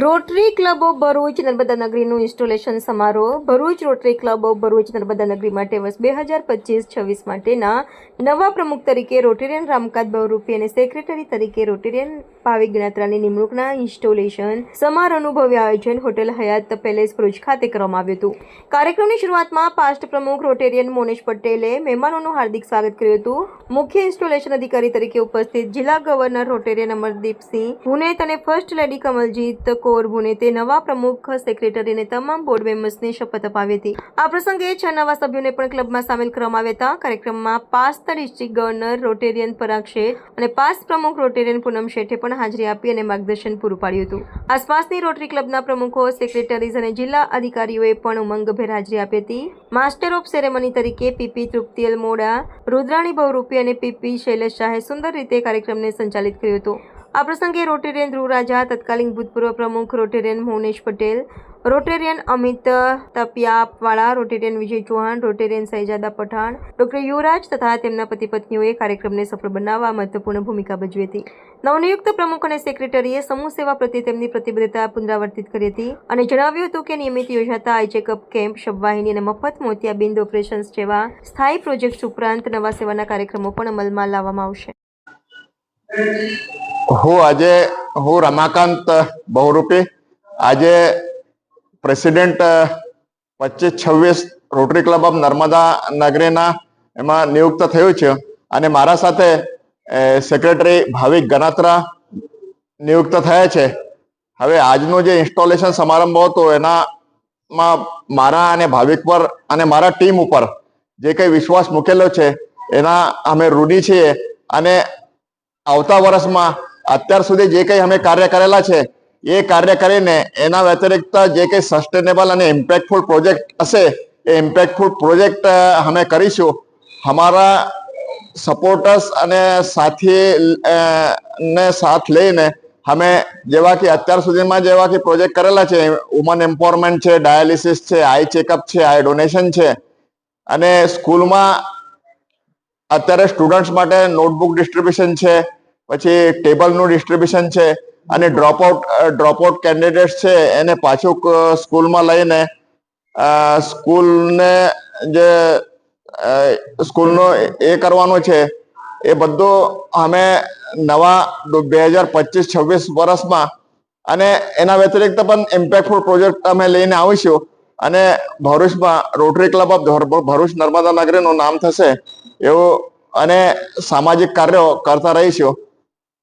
Rotary Club of Bharuch Narmada નગરીનું installation સમારોહ. Bharuch Rotary Club of Bharuch Narmada Nagari માટે વર્ષ બે હજાર પચીસ છવ્વીસ માટેના નવા પ્રમુખ તરીકે રોટેરિયન રામકાત બહુરૂપી અને સેક્રેટરી તરીકે રોટેરિયન ભાવિક ગણાત્રાની નિમણૂકના ઇન્સ્ટોલેશન સમારોહનું ભવ્ય આયોજન હોટેલ હયાત પેલેસ ભરૂચ ખાતે કરવામાં આવ્યું હતું. કાર્યક્રમની શરૂઆતમાં પાસ્ટ પ્રમુખ રોટેરિયન મોનેશ પટેલે મહેમાનોનું હાર્દિક સ્વાગત કર્યું હતું. મુખ્ય ઇન્સ્ટોલેશન અધિકારી તરીકે ઉપસ્થિત જિલ્લા ગવર્નર રોટેરિયન અમરદીપસિંહ ભુનેત અને ફર્સ્ટ લેડી કમલજીત કૌર ભુનેતે નવા પ્રમુખ સેક્રેટરી અને તમામ બોર્ડ મેમ્બર્સને શપથ અપાવી હતી. આ પ્રસંગે છ નવા સભ્યોને પણ ક્લબમાં સામેલ કરવામાં આવ્યા હતા. કાર્યક્રમમાં past district governor Rotarian Parag Sheth અને પાસ્ટ પ્રમુખ રોટેરિયન પૂનમ શેઠે પણ હાજરી આપી અને માર્ગદર્શન પૂરું પાડ્યું હતું. આસપાસની રોટરી ક્લબના પ્રમુખો સેક્રેટરીઝ અને જિલ્લા અધિકારીઓએ પણ ઉમંગભેર હાજરી આપી હતી. માસ્ટર ઓફ સેરેમની તરીકે પીપી તૃપ્તિ અલમોડા રુદ્રાણી બહુરૂપી અને પીપી શૈલેષ શાહે સુંદર રીતે કાર્યક્રમને સંચાલિત કર્યો હતો. આ પ્રસંગે રોટેરિયન ધ્રુવ રાજા તત્કાલીન ભૂતપૂર્વ પ્રમુખ Rotarian Mohnesh Patel, Rotarian Amit Tapiyapwala Rotarian Vijay Chauhan, Rotarian Saijada Pathan, doctor Yuvraj તથા તેમના પતિ પત્નીઓએ કાર્યક્રમને સફળ બનાવવા મહત્વપૂર્ણ ભૂમિકા ભજવી હતી. નવનિયુક્ત પ્રમુખ અને સેક્રેટરીએ સમૂહ સેવા પ્રત્યે તેમની પ્રતિબદ્ધતા પુનરાવર્તિત કરી હતી અને જણાવ્યું હતું કે નિયમિત યોજાતા આઈ ચેકઅપ કેમ્પ, શબવાહિની અને મફત મોતિયાબિંદ ઓપરેશન્સ જેવા સ્થાયી પ્રોજેક્ટ્સ ઉપરાંત નવા સેવાના કાર્યક્રમો પણ અમલમાં લાવવામાં આવશે. હું આજે, હું રમાકાંત બહુરૂપી. આજે પ્રેસિડેન્ટ પચીસ છવ્વીસ રોટરી ક્લબ ઓફ નર્મદા નગરીના એમાં નિયુક્ત થયું છે. અને મારા સાથે સેક્રેટરી ભાવિક ગણાત્રા નિયુક્ત થયા છે. હવે આજનો જે ઇન્સ્ટોલેશન સમારંભ હતો, એનામાં મારા અને ભાવિક પર અને મારા ટીમ ઉપર જે કંઈ વિશ્વાસ મૂકેલો છે, એના અમે ઋણી છીએ. અને આવતા વર્ષમાં અત્યાર સુધી જે કંઈ અમે કાર્ય કરેલા છે, એ કાર્ય કરીને એના વ્યતિરિક્ત જે કંઈ સસ્ટેનેબલ અને ઇમ્પેક્ટફુલ પ્રોજેક્ટ હશે, એ ઇમ્પેક્ટફુલ પ્રોજેક્ટ અમે કરીશું. અમારા સપોર્ટર્સ અને સાથી ને સાથ લઈને અમે જેવા કે અત્યાર સુધીમાં જેવા કે પ્રોજેક્ટ કરેલા છે વુમન એમ્પાવરમેન્ટ છે ડાયાલિસિસ છે આઈ ચેકઅપ છે આઈ ડોનેશન છે. અને સ્કૂલમાં અત્યારે સ્ટુડન્ટ્સ માટે નોટબુક ડિસ્ટ્રીબ્યુશન છે પછી ટેબલનું ડિસ્ટ્રીબ્યુશન છે અને ડ્રોપઆઉટ ડ્રોપઆઉટ કેન્ડિડેટ્સ છે એને પાછું સ્કૂલમાં લઈને સ્કૂલને જે સ્કૂલનો એ કરવાનો છે, એ બધું અમે નવા બે હજાર પચીસ છવ્વીસ વર્ષમાં અને એના વ્યતિરિક્ત પણ ઇમ્પેક્ટફુલ પ્રોજેક્ટ અમે લઈને આવીશું અને ભરૂચમાં Rotary Club of Bharuch Narmada નગરીનું નામ થશે એવું અને સામાજિક કાર્યો કરતા રહીશું.